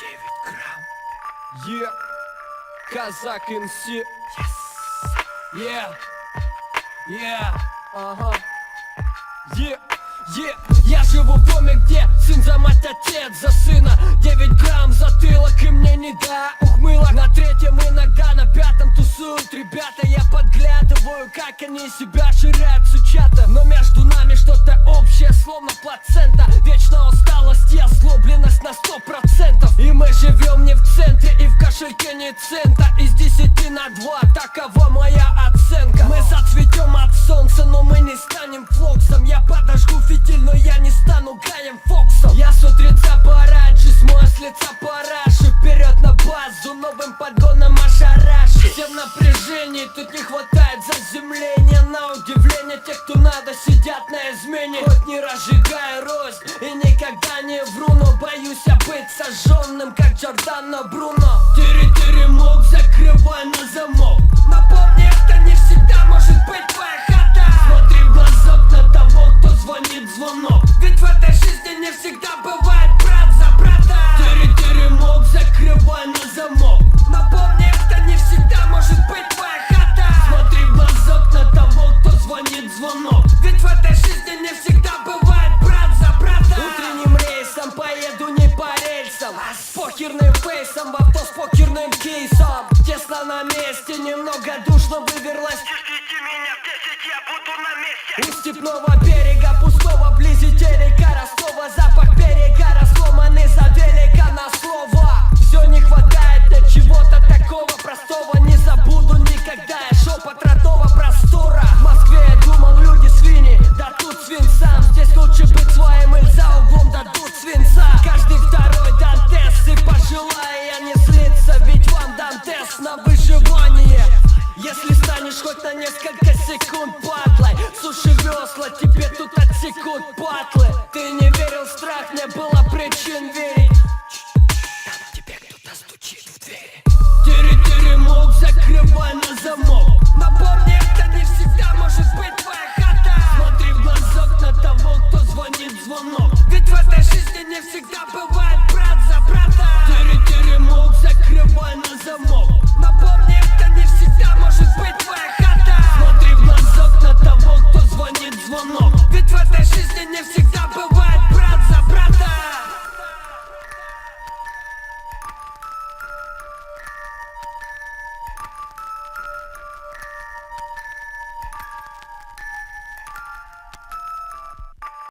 9 грамм. Е, казак МС. Е, е, ага. Е, е, я живу в доме, где сын за мать, отец за сына. 9 грамм затылок и мне не до ухмылок. На третьем иногда, на пятом тусуют ребята. Я подглядываю, как они себя ширяют чата Но между словно плацента. Вечно усталость и озлобленность на сто процентов. И мы живем не в центре и в кошельке не цента. Из десяти на два, такова моя оценка. Мы зацветем от солнца, но мы не станем флоксом. Я подожгу фитиль, но я не стану Гаем Фоксом. Я с утреца пораньше, смою с лица параши. Вперед на базу, новым подгоном ошараши. Все в напряжении, тут не хватает заземления На удивление, те, кто сидят на измене Хоть не разжигая рознь. И никогда не вру Но боюсь я быть сожженным, как Джордано Бруно. Тири-тири мог, закрывай на замок. Напомни, это не всегда может быть твоя хата. Смотри в глазок на того, кто звонит звонок. Ведь в этой жизни не всегда покерным фейсом в авто с покерным кейсом. Тесно на месте, немного душно выверлась Ждите меня в 10, я буду на месте. У степного берега пустого станешь хоть на несколько секунд падлой Суши весла, тебе тут отсекут патлы Ты не верил в страх, не было причин верить. Там тебе кто-то стучит в двери. Тири-тири мог, закрывай на замок не всегда.